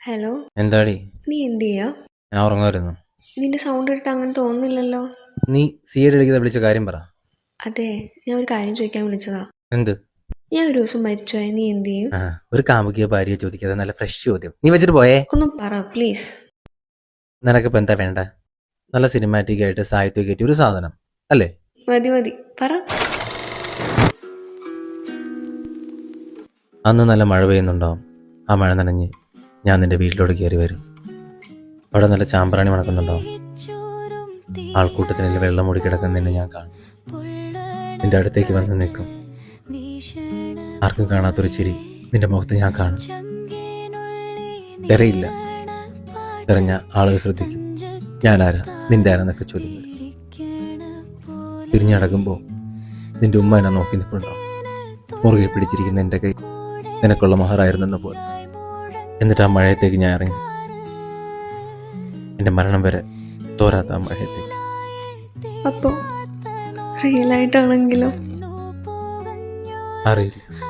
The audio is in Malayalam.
ഹലോ എന്താടി? നീ എന്ത് ചെയ്യാ ഞാൻ ഉറങ്ങുമായിരുന്നു. നിന്റെ സൗണ്ട് കേട്ടിട്ട് അങ്ങനെ തോന്നുന്നില്ലല്ലോ. നീ സി എഡ് അടിക്കാതെ വിളിച്ച കാര്യം പറ. അതെ ഞാൻ ഒരു കാര്യം ചോദിക്കാൻ വിളിച്ചതാ. എന്ത്? ഞാൻ ഒരു ദിവസം മരിച്ചുപോയ നീ എന്ത് ചെയ്യും? ആ ഒരു കാമുകിയ ഭാര്യയെ ചോദിക്കാതെ നല്ല ഫ്രഷ് ചോദ്യം. നീ വെച്ചിട്ട് പോയേ? ഒന്ന് പറ പ്ലീസ് നിനക്കിപ്പോ എന്താ വേണ്ട? നല്ല സിനിമാറ്റിക് ആയിട്ട് സാഹിത്യം കയറ്റി ഒരു സാധനം അല്ലേ? മതി മതി. പറ. അന്ന് നല്ല മഴ പെയ്യുന്നുണ്ടാവും. ആ മഴ നനഞ്ഞ് ഞാൻ നിന്റെ വീട്ടിലോട്ട് കയറി വരും. അവിടെ നല്ല ചാമ്പ്രാണി മണക്കുന്നുണ്ടാവും ആൾക്കൂട്ടത്തിനിൽ വെള്ളം മൂടി കിടക്കുന്ന നിന്നെ ഞാൻ കാണും. നിന്റെ അടുത്തേക്ക് വന്ന് നിൽക്കും. ആർക്കും കാണാത്തൊരു ചിരി നിന്റെ മുഖത്ത് ഞാൻ കാണും. തെരയില്ല തെരഞ്ഞ ആളുകൾ ശ്രദ്ധിക്കും. ഞാനാരാ? നിന്റെ ആരാന്നൊക്കെ ചോദ്യം തിരിഞ്ഞടക്കുമ്പോൾ നിന്റെ ഉമ്മ എന്നെ നോക്കി നിൽപ്പുണ്ടാവും മുറുകെ പിടിച്ചിരിക്കുന്ന എന്റെ കൈ നിനക്കുള്ള മഹറായിരുന്നെന്ന് പോലെ. എന്നിട്ട് ആ മഴയത്തേക്ക് ഞാൻ ഇറങ്ങി. എന്റെ മരണം വരെ തോരാത്ത ആ മഴയത്തേക്ക്. അപ്പോൾ റിയൽ ആയിട്ടാണെങ്കിലോ? അറിയില്ല.